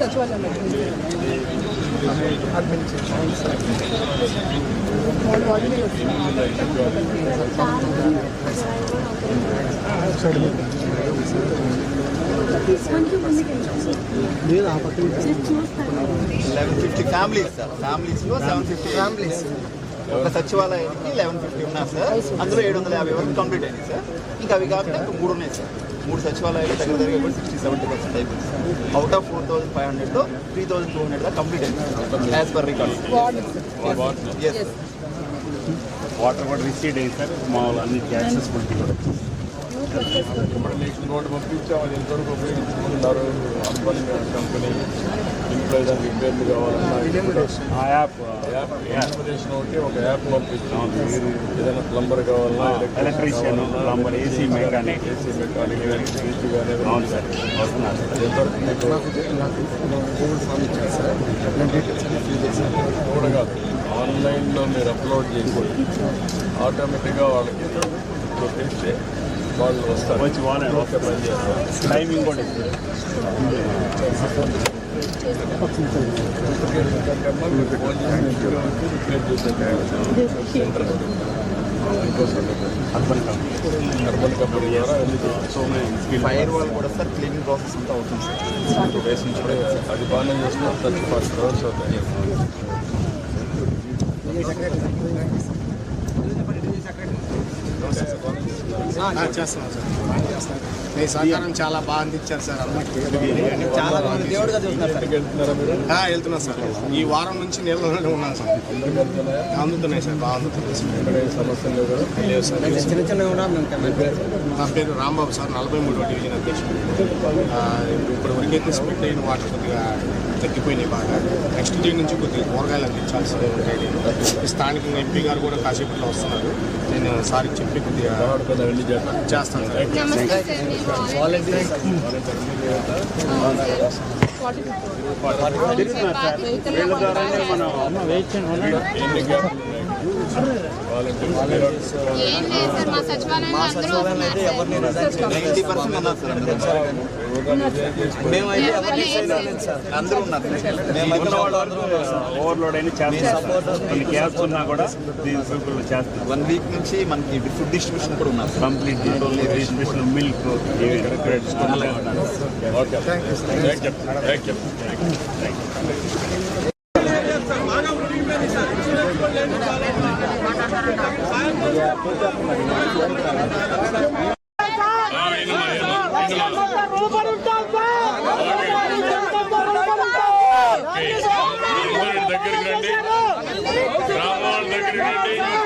సచివాలయం eleven fifty families sir ఫ్యామిలీస్లో seven fifty families ఒక సచివాలయానికి లెవెన్ ఫిఫ్టీ ఉన్నారు సార్ అందులో ఏడు వందల యాభై వరకు కంప్లీట్ అయింది సార్ ఇంకా అవి కాకుండా ఇంకా మూడు ఉన్నాయి సార్ మూడు సచివాలయాలు దగ్గర దగ్గర కూడా సిక్స్టీ సెవెంటీ పర్సెంట్ అయిపోయింది. Sir out of four thousand five హండ్రెడ్లో three thousand two hundred complete అయింది. As per record yes water కూడా రిసీడ్ అయ్యింది సార్. మామూలు అన్నిటికీ యాక్సెసిబిలిటీ కూడా నోటు పంపించాం. అది ఎంతవరకు ఉపయోగించుకుంటున్నారు? కంపెనీ ఏదైనా రిపేర్లు కావాలన్నా ఆ యాప్ యాప్ ఇన్ఫర్మేషన్ ఒకటి ఒక యాప్ పంపించాం ఏదైనా ప్లంబర్ కావాలన్నా electrician plumber AC mechanic. AC mechanic fridge కానీ అవును సార్ వస్తున్నారు కూడా కాదు ఆన్లైన్లో మీరు అప్లోడ్ చేసి ఆటోమేటిక్గా వాళ్ళకి కొట్టేస్తే వాళ్ళు వస్తారు వచ్చి వానే ఓకే పని చేస్తారు టైమింగ్ కూడా ఇస్తారు అర్బన్ కంపెనీ అర్బన్ కంపెనీ ద్వారా వెళ్ళి సో మెనీ ఫైర్ వాల్ కూడా సార్ క్లీనింగ్ ప్రాసెస్ అంతా అవుతుంది సార్ టూ డేస్ నుంచి కూడా అది బాగానే చేస్తున్నారు థర్టీ ఫస్ట్ అవర్స్ అవుతాయి చేస్తున్నాం సార్. మీ సహకారం చాలా బాగా అందించారు సార్ అందరికీ చాలా మంది దేవుడిగా చూస్తున్నారు సార్. వెళ్తున్నాం సార్. ఈ వారం నుంచి నీళ్ళలోనే ఉన్నాం సార్. అందుతున్నాయి సార్ బాగా అందుతున్నాయి సార్. సమస్యలు లేవు సార్. చిన్న కూడా నా పేరు రాంబాబు సార్ నలభై మూడవ డివిజన్ అధ్యక్షుడు. ఇప్పుడు వరకైతే స్ప్లిట్ అయిన వాటర్ కొద్దిగా తగ్గిపోయినాయి బాగా. నెక్స్ట్ డే నుంచి కొద్దిగా కూరగాయలు అందించాల్సి ఉంటాయి స్థానికంగా ఎంపీ గారు కూడా కాసేపట్లో వస్తున్నారు. నేను సార్కి చెప్పి కొద్దిగా వెళ్ళి చేస్తాను చేస్తాను వాలంటీర్ వాలంటీర్ ఓవర్లోడ్ అయిన కొన్ని క్యాబ్స్ ఉన్నా కూడా దీని సూపులు చేస్తారు వన్ వీక్ నుంచి మనకి ఫుడ్ డిస్ట్రిబ్యూషన్ కూడా ఉన్నారు complete distribution milk okay thank you thank you దగ్గరికి రండి గ్రామాల దగ్గరికి రండి